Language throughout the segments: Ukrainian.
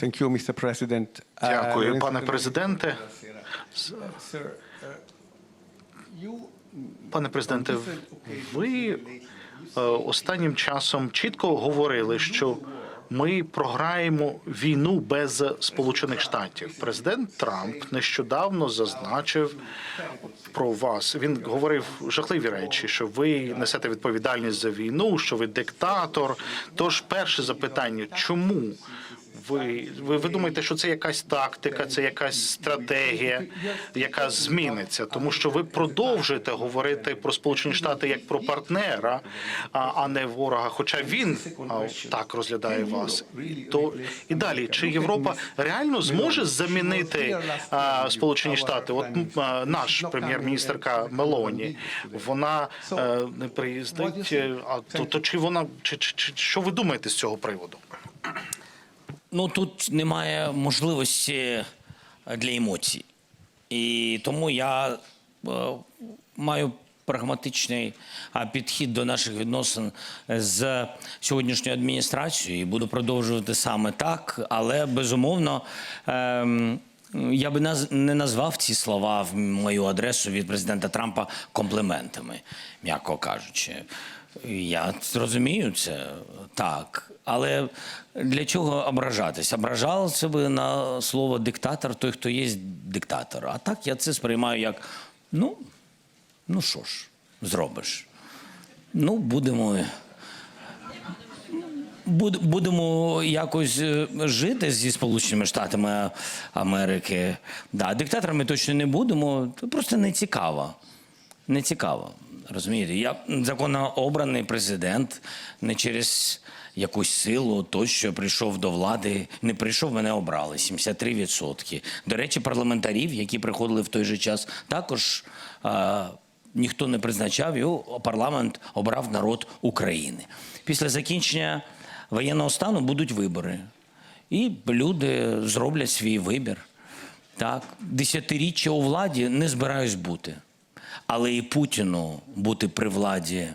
Thank you, Mr. President. Uh, Дякую, пане президенте. Uh, Пане президенте, ви е, останнім часом чітко говорили, що ми програємо війну без Сполучених Штатів. Президент Трамп нещодавно зазначив про вас. Він говорив жахливі речі, що ви несете відповідальність за війну, що ви диктатор. Тож, перше запитання: чому? Ви, ви, ви думаєте, що це якась тактика, це якась стратегія, яка зміниться, тому що ви продовжуєте говорити про Сполучені Штати як про партнера, а, а не ворога. Хоча він а, так розглядає вас. То і далі, чи Європа реально зможе замінити а, Сполучені Штати? От а, наш прем'єр-міністерка Мелоні, вона е, не приїздить. е, А то, то чи вона чи, чи, чи що ви думаєте з цього приводу? Ну тут немає можливості е, для емоцій. І тому я е, маю прагматичний підхід до наших відносин з сьогоднішньою адміністрацією і буду продовжувати саме так. Але безумовно ем, я би не назвав ці слова в мою адресу від президента Трампа компліментами, м'яко кажучи. Я розумію це так. Але для чого ображатись? Ображався би на слово диктатор той, хто є диктатор. А так я це сприймаю як ну, ну що ж, зробиш. Ну, будемо. Будемо якось е, жити зі Сполученими Штатами Америки. Да, диктаторами точно не будемо. Просто не цікаво. Не цікаво. Розумієте, я законно обраний президент не через якусь силу, тощо прийшов до влади. Не прийшов, мене обрали 73%. До речі, парламентарів, які приходили в той же час, також а, ніхто не призначав. Його парламент обрав народ України. Після закінчення воєнного стану будуть вибори. І люди зроблять свій вибір. Так, десятиріччя у владі не збираюсь бути. Але і Путіну бути при владі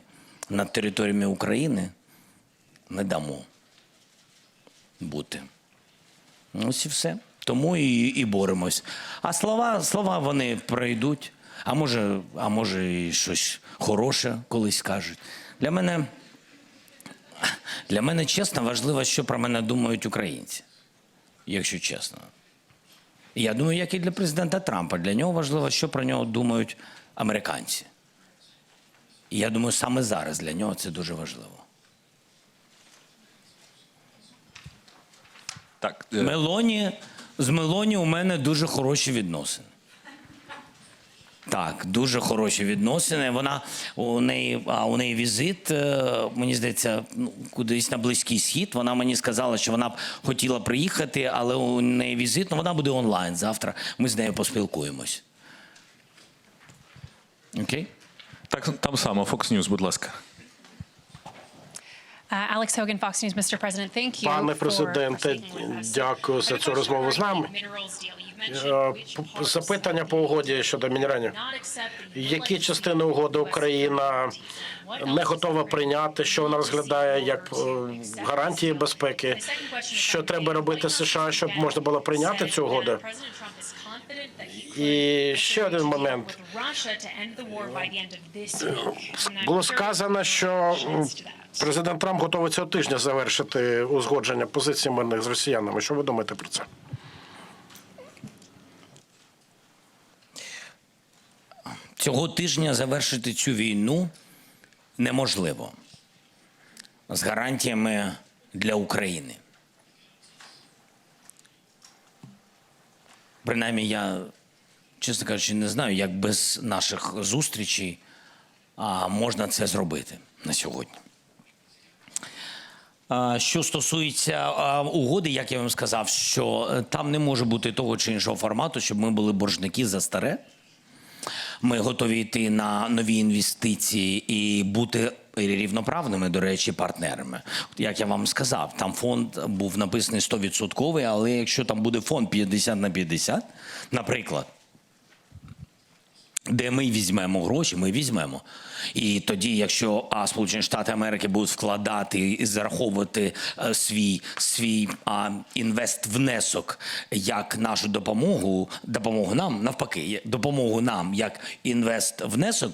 над територіями України не дамо бути. Ось і все. Тому і, і боремось. А слова, слова вони пройдуть. А може, а може, і щось хороше колись скажуть. Для мене, для мене чесно важливо, що про мене думають українці, якщо чесно. Я думаю, як і для президента Трампа. Для нього важливо, що про нього думають американці. І я думаю, саме зараз для нього це дуже важливо. Так, е, Мелоні, з Мелоні у мене дуже хороші відносини. Так, дуже хороші відносини. Вона у неї, а у неї візит, е, мені здається, ну, кудись на Близький Схід. Вона мені сказала, що вона б хотіла приїхати, але у неї візит, ну вона буде онлайн завтра. Ми з нею поспілкуємось. Окей? так там само, Fox News, будь ласка. Uh, Alex Hogan, Fox News, Mr. President, thank you Пане президенте, дякую за цю розмову з нами. Е, Запитання по угоді щодо мінералів. Які частини угоди Україна не готова прийняти, що вона розглядає як е, гарантії безпеки? Що треба робити США, щоб можна було прийняти цю угоду? І ще один момент. Було сказано, що президент Трамп готовий цього тижня завершити узгодження позицій мирних з росіянами. Що ви думаєте про це? Цього тижня завершити цю війну неможливо з гарантіями для України. Принаймні, я, чесно кажучи, не знаю, як без наших зустрічей можна це зробити на сьогодні. Що стосується угоди, як я вам сказав, що е, там не може бути того чи іншого формату, щоб ми були боржники за старе. Ми готові йти на нові інвестиції і бути рівноправними, до речі, партнерами. Як я вам сказав, там фонд був написаний 100%, але якщо там буде фонд 50 на 50, наприклад, Де ми візьмемо гроші, ми візьмемо. І тоді, якщо а, Сполучені Штати Америки будуть вкладати і зараховувати а, свій, свій а, інвест-внесок як нашу допомогу, допомогу нам, навпаки, допомогу нам як інвест-внесок,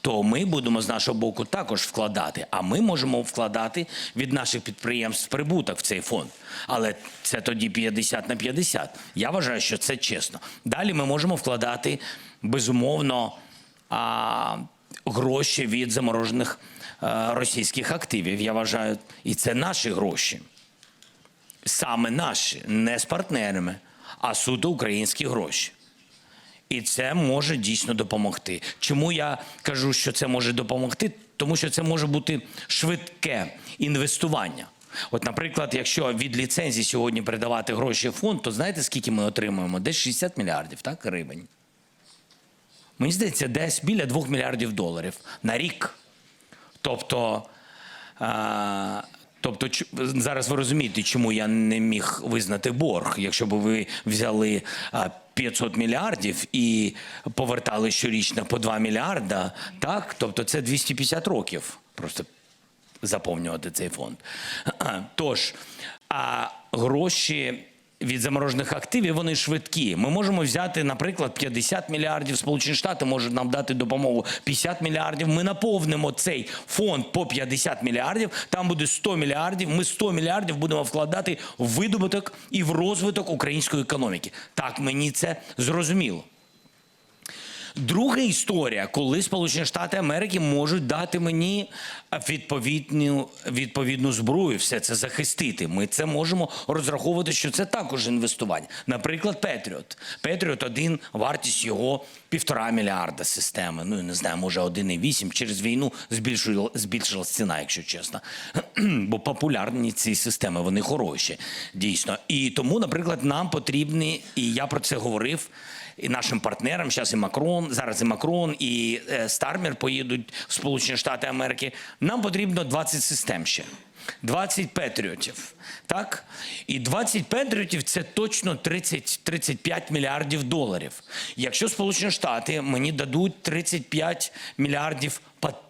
то ми будемо з нашого боку також вкладати. А ми можемо вкладати від наших підприємств прибуток в цей фонд. Але це тоді 50 на 50. Я вважаю, що це чесно. Далі ми можемо вкладати безумовно а, гроші від заморожених а, російських активів. Я вважаю, і це наші гроші. Саме наші, не з партнерами, а суто українські гроші. І це може дійсно допомогти. Чому я кажу, що це може допомогти? Тому що це може бути швидке інвестування. От, наприклад, якщо від ліцензії сьогодні передавати гроші в фонд, то знаєте, скільки ми отримуємо? Десь 60 мільярдів, так, гривень. Мені здається, десь біля 2 мільярдів доларів на рік. Тобто, а, тобто зараз ви розумієте, чому я не міг визнати борг. Якщо б ви взяли 500 мільярдів і повертали щорічно по 2 мільярда, так, тобто це 250 років. Просто заповнювати цей фонд. Тож, а гроші від заморожених активів вони швидкі. Ми можемо взяти, наприклад, 50 мільярдів. Сполучені Штати можуть нам дати допомогу 50 мільярдів. Ми наповнимо цей фонд по 50 мільярдів. Там буде 100 мільярдів. Ми 100 мільярдів будемо вкладати в видобуток і в розвиток української економіки. Так мені це зрозуміло. Друга історія, коли Сполучені Штати Америки можуть дати мені відповідну, відповідну зброю, все це захистити. Ми це можемо розраховувати, що це також інвестування. Наприклад, Петріот. Петріот один, вартість його півтора мільярда системи. Ну, я не знаю, може 1,8. Через війну збільшила, збільшилась ціна, якщо чесно. Бо популярні ці системи, вони хороші, дійсно. І тому, наприклад, нам потрібні, і я про це говорив і нашим партнерам, зараз і Макрон, зараз і Макрон, і е, Стармер поїдуть в Сполучені Штати Америки. Нам потрібно 20 систем ще. 20 патріотів. Так? І 20 патріотів це точно 30-35 мільярдів доларів. Якщо Сполучені Штати мені дадуть 35 мільярдів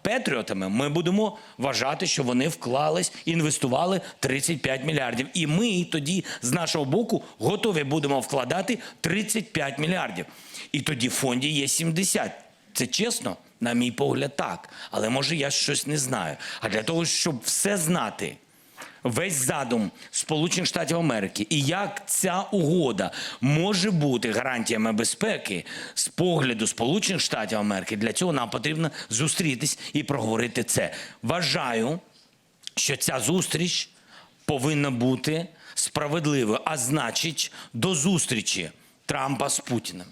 патріотами, ми будемо вважати, що вони вклались, інвестували 35 мільярдів. І ми тоді з нашого боку готові будемо вкладати 35 мільярдів. І тоді в фонді є 70. Це чесно? На мій погляд, так. Але може я щось не знаю. А для того, щоб все знати, весь задум Сполучених Штатів Америки і як ця угода може бути гарантіями безпеки з погляду Сполучених Штатів Америки, для цього нам потрібно зустрітись і проговорити це. Вважаю, що ця зустріч повинна бути справедливою, а значить, до зустрічі Трампа з Путіним.